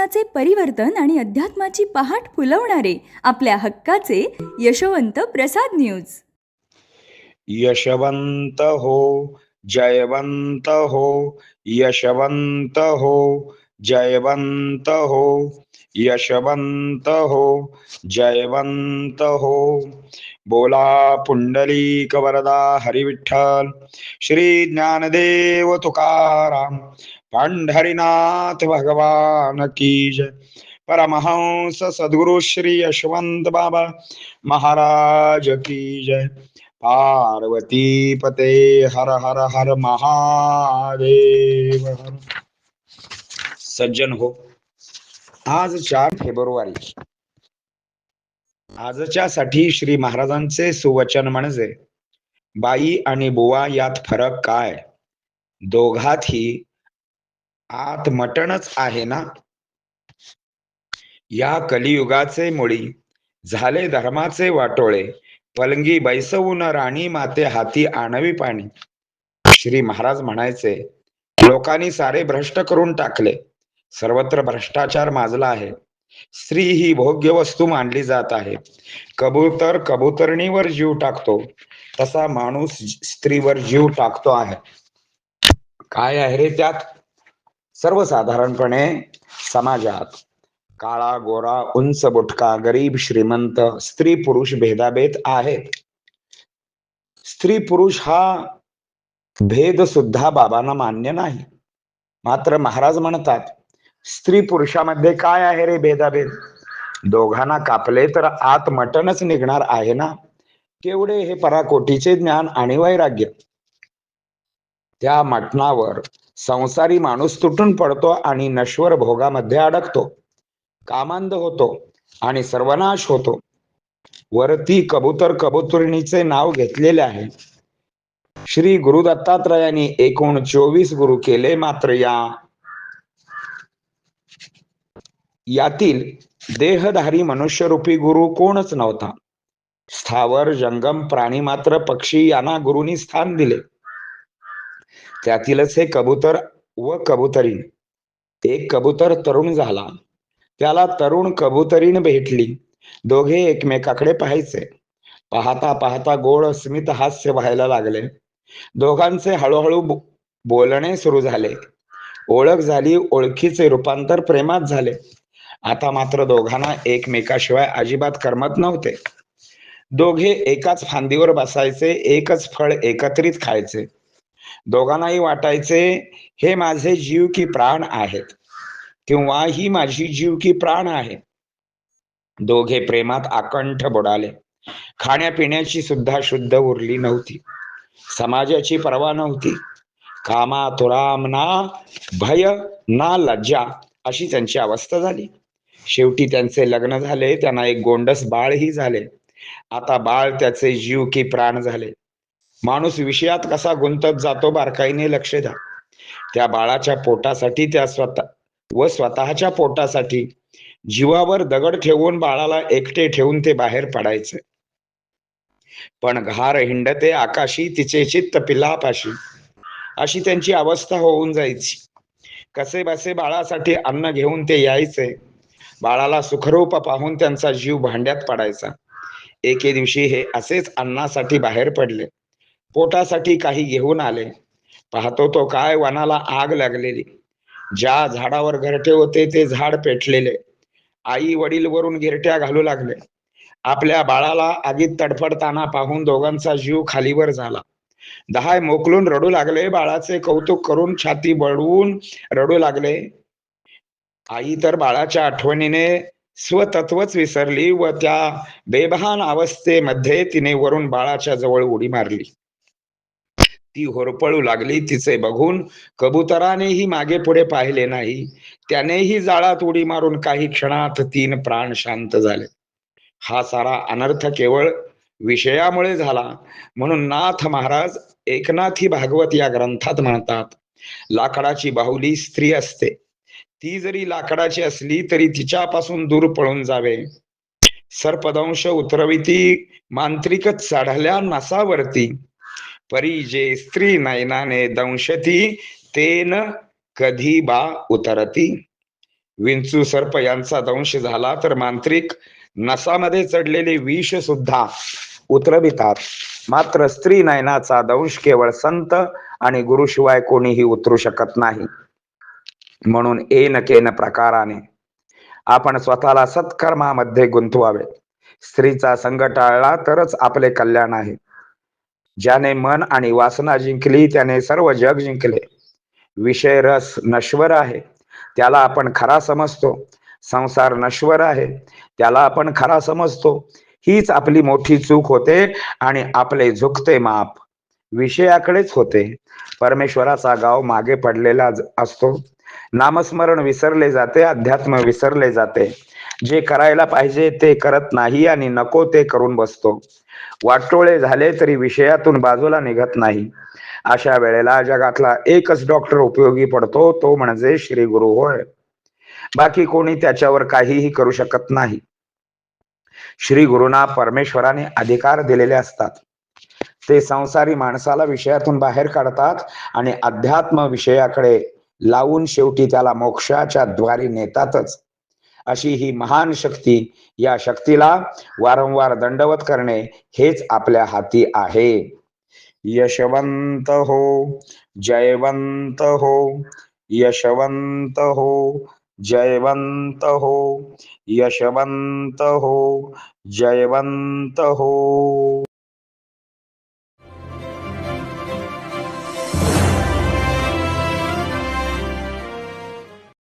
जीवनाचे परिवर्तन आणि अध्यात्माची पहाट फुलवणारे आपल्या हक्काचे यशवंत प्रसाद न्यूज. यशवंत हो जयवंत हो यशवंत हो जयवंत हो यशवंत हो जयवंत हो. बोला पुंडलिक वरदा हरिविठ्ठल श्री ज्ञानदेव तुकाराम पंढरीनाथ भगवान की जय। परमहंस सद्गुरु श्री यशवंत बाबा महाराज की जय। पार्वती पते हर हर हर महादेव। हर. सज्जन हो। आज चार फेब्रुवारी। आजच्या साठी श्री महाराजांचे सुवचन म्हणजे बाई आणि बुवा यात फरक काय? दोघातही आत मटणच आहे ना? या कलियुगाचे मुळी झाले धर्माचे वाटोळे पलंगी बैसवून राणी माते हाती आणवी पाणी. श्री महाराज म्हणायचे लोकांनी सारे भ्रष्ट करून टाकले सर्वत्र भ्रष्टाचार माजला आहे. स्त्री ही भोग्य वस्तू मानली जात आहे. कबूतर कबुतरणीवर जीव टाकतो तसा माणूस स्त्रीवर जीव टाकतो आहे. काय आहे रे त्यात? सर्वसाधारणपणे समाजात काळा गोरा उंच बुटका गरीब श्रीमंत स्त्री पुरुष भेदाभेद आहेत. स्त्री पुरुष हा भेद सुद्धा बाबांना मान्य नाही. मात्र महाराज म्हणतात स्त्री पुरुषामध्ये काय आहे रे भेदाभेद? दोघांना कापले तर आत मटणच निघणार आहे ना? केवढे हे पराकोटीचे ज्ञान आणि वैराग्य. त्या मटणावर संसारी माणूस तुटून पडतो आणि नश्वर भोगामध्ये अडकतो. कामांध होतो आणि सर्वनाश होतो. वरती कबूतर कबुतरणीचे नाव घेतलेले आहे. श्री गुरु दत्तात्रयांनी एकूण चोवीस गुरु केले मात्र या. यातील देहधारी मनुष्यरूपी गुरु कोणच नव्हता. स्थावर जंगम प्राणी मात्र पक्षी यांना गुरुनी स्थान दिले. त्यातीलच हे कबूतर व कबुतरीण एक कबूतर तरुण झाला. त्याला तरुण कबुतरीण भेटली. दोघे एकमेकाकडे पाहायचे. पाहता पाहता गोड स्मित हास्य व्हायला लागले. दोघांचे हळूहळू बोलणे सुरू झाले. ओळख झाली ओळखीचे रूपांतर प्रेमात झाले. आता मात्र दोघांना एकमेकाशिवाय अजिबात करमत नव्हते. दोघे एकाच फांदीवर बसायचे एकच फळ एकत्रित खायचे. दोघांनाही वाटायचे हे माझे जीव की प्राण आहेत किंवा ही माझी जीव की प्राण आहे. दोघे प्रेमात आकंठ बुडाले. खाण्यापिण्याची सुद्धा शुद्ध उरली नव्हती. समाजाची पर्वा नव्हती. कामा तुराम ना भय ना लज्जा अशी त्यांची अवस्था झाली. शेवटी त्यांचे लग्न झाले त्यांना एक गोंडस बाळही झाले. आता बाळ त्याचे जीव की प्राण झाले. माणूस विषयात कसा गुंतत जातो बारकाईने लक्ष द्या. त्या बाळाच्या पोटासाठी त्या स्वतः व स्वतःच्या पोटासाठी जीवावर दगड ठेवून बाळाला एकटे ठेवून ते बाहेर पडायचे. पण घार हिंडते आकाशी तिचे चित्त पिलापाशी. अशी त्यांची अवस्था होऊन जायची. कसे बसे बाळासाठी अन्न घेऊन ते यायचे? बाळाला सुखरूप पाहून त्यांचा जीव भांड्यात पडायचा. एके दिवशी हे असेच अन्नासाठी बाहेर पडले. पोटासाठी काही घेऊन आले. पाहतो तो काय वनाला आग लागलेली. ज्या झाडावर घरटे होते ते झाड पेटलेले. आई वडील वरून गिरट्या घालू लागले. आपल्या बाळाला आगीत तडफडताना पाहून दोघांचा जीव खालीवर झाला. दहाय मोकलून रडू लागले. बाळाचे कौतुक करून छाती बळवून रडू लागले. आई तर बाळाच्या आठवणीने स्वतत्वच विसरली व त्या बेभान अवस्थेमध्ये तिने वरून बाळाच्या जवळ उडी मारली. ती होरपळू लागली तिचे बघून. कबुतरानेही मागे पुढे पाहिले नाही. त्यानेही जाळात उडी मारून काही क्षणात तीन प्राण शांत झाले. हा सारा अनर्थ केवळ विषयामुळे झाला. म्हणून नाथ महाराज एकनाथी भागवत या ग्रंथात म्हणतात लाकडाची बाहुली स्त्री असते. ती जरी लाकडाची असली तरी तिच्यापासून दूर पळून जावे. सर्पदंश उतरविती मांत्रिकच चढल्या नसावरती. परिजे स्त्री नयनाने दंशती तेन कधी बा उतरती. विंचू सर्प यांचा दंश झाला तर मांत्रिक नसामध्ये चढलेले विष सुद्धा उतरवितात. मात्र स्त्री नयनाचा दंश केवळ संत आणि गुरुशिवाय कोणीही उतरू शकत नाही. म्हणून एन केन प्रकाराने आपण स्वतःला सत्कर्मामध्ये गुंतवावे. स्त्रीचा संग टाळला तरच आपले कल्याण आहे. ज्याने मन आणि वासना जिंकली त्याने सर्व जग जिंकले. विषय रस नश्वर आहे. त्याला आपण खरा समजतो. संसार नश्वर आहे. त्याला आपण खरा समजतो. हीच आपली मोठी चूक होते आणि आपले झुकते माप. विषयाकडेच होते. परमेश्वराचा गाव मागे पडलेला असतो. नामस्मरण विसरले जाते अध्यात्म विसरले जाते. जे करायला पाहिजे ते करत नाही आणि नको ते करून बसतो. वाटोळे झाले तरी विषयातून बाजूला निघत नाही. अशा वेळेला जगातला एकच डॉक्टर उपयोगी पडतो तो म्हणजे श्री गुरु होय. बाकी कोणी त्याच्यावर काहीही करू शकत नाही. श्री गुरुना परमेश्वराने अधिकार दिलेले असतात. ते संसारी माणसाला विषयातून बाहेर काढतात आणि अध्यात्म विषयाकडे लावून शेवटी त्याला मोक्षाच्या द्वारी नेतातच. अशी ही महान शक्ती या शक्तीला वारंवार दंडवत करणे हेच आपल्या हाती आहे. यशवंत हो जयवंत हो यशवंत हो जयवंत हो यशवंत हो जयवंत हो.